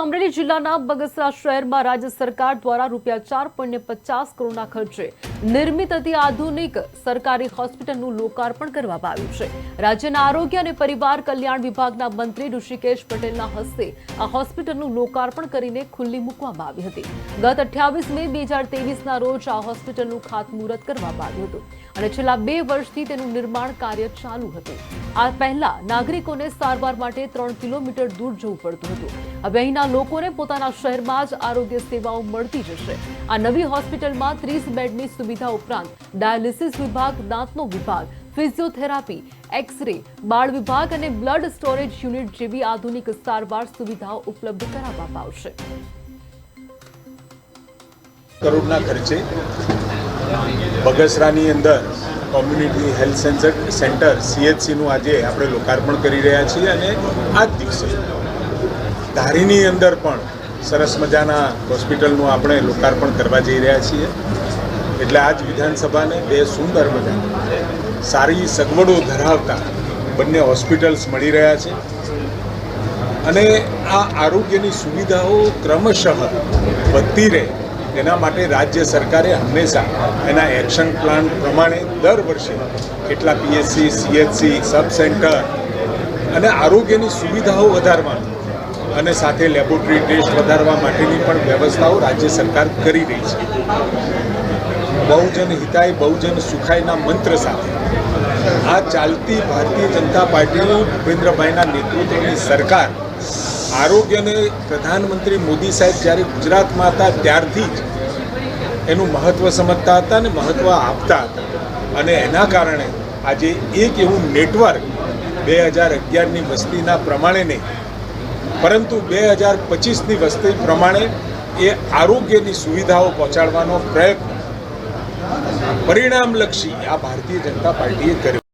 અમરેલી જિલ્લાના બગસરા શહેરમાં રાજ્ય સરકાર દ્વારા રૂપિયા ચાર પોઈન્ટ પચાસ કરોડના ખર્ચે નિર્મિત અતિ આધુનિક સરકારી હોસ્પિટલનું લોકાર્પણ કરવામાં આવ્યું છે. રાજ્યના આરોગ્ય અને પરિવાર કલ્યાણ વિભાગના મંત્રી ઋષિકેશ પટેલના હસ્તે આ હોસ્પિટલનું લોકાર્પણ કરીને ખુલ્લી મૂકવામાં આવી હતી. ગત અઠ્યાવીસ મે બે હજાર તેવીસના રોજ આ હોસ્પિટલનું ખાતમુહૂર્ત કરવામાં આવ્યું હતું અને છેલ્લા બે વર્ષથી તેનું નિર્માણ કાર્ય ચાલુ હતું. આ પહેલા નાગરિકોને સારવાર માટે ત્રણ કિલોમીટર દૂર જવું પડતું હતું. હવે અહીંના લોકોને પોતાના શહેરમાં જ આરોગ્ય સેવાઓ મળતી જશે. આ નવી હોસ્પિટલમાં ત્રીસ બેડની સુવિધા ઉપરાંત ડાયાલિસિસ વિભાગ, દાંતનો વિભાગ, ફિઝિયોથેરાપી, એક્સ-રે, બાળ વિભાગ અને બ્લડ સ્ટોરેજ યુનિટ જેવી આધુનિક સારવાર સુવિધાઓ ઉપલબ્ધ કરાવવામાં આવશે. કરોડના ખર્ચે બગસરાની અંદર કોમ્યુનિટી હેલ્થ સેન્ટર સેન્ટર સીએચસીનું આજે આપણે લોકાર્પણ કરી રહ્યા છીએ અને આ જ દિવસે ધારીની અંદર પણ સરસ મજાના હોસ્પિટલનું આપણે લોકાર્પણ કરવા જઈ રહ્યા છીએ. એટલે આજ વિધાનસભાને બે સુંદર મજાના, સારી સગવડો ધરાવતા બંને હોસ્પિટલ્સ મળી રહ્યા છે. અને આ આરોગ્યની સુવિધાઓ ક્રમશઃ વધતી રહે, એના માટે રાજ્ય સરકારે હંમેશા એના એક્શન પ્લાન પ્રમાણે દર વર્ષે કેટલા પીએચસી, સીએચસી, સબ સેન્ટર અને આરોગ્યની સુવિધાઓ વધારવા અને સાથે લેબોરેટરી ટેસ્ટ વધારવા માટેની પણ વ્યવસ્થાઓ રાજ્ય સરકાર કરી રહી છે. બહુજન હિતાય, બહુજન સુખાયના મંત્ર સાથે આ ચાલતી ભારતીય જનતા પાર્ટીની ભૂપેન્દ્રભાઈના નેતૃત્વની સરકાર આરોગ્યને પ્રધાનમંત્રી મોદી સાહેબ જ્યારે ગુજરાતમાં હતા ત્યારથી જ એનું મહત્ત્વ સમજતા હતા અને મહત્ત્વ આપતા હતા. અને એના કારણે આજે એક એવું નેટવર્ક બે હજાર અગિયારની વસ્તીના પ્રમાણે નહીં પરંતુ બે હજાર પચીસની વસ્તી પ્રમાણે એ આરોગ્યની સુવિધાઓ પહોંચાડવાનો પ્રયત્ન. પરિણામલક્ષી આ ભારતીય જનતા પાર્ટીએ કર્યો.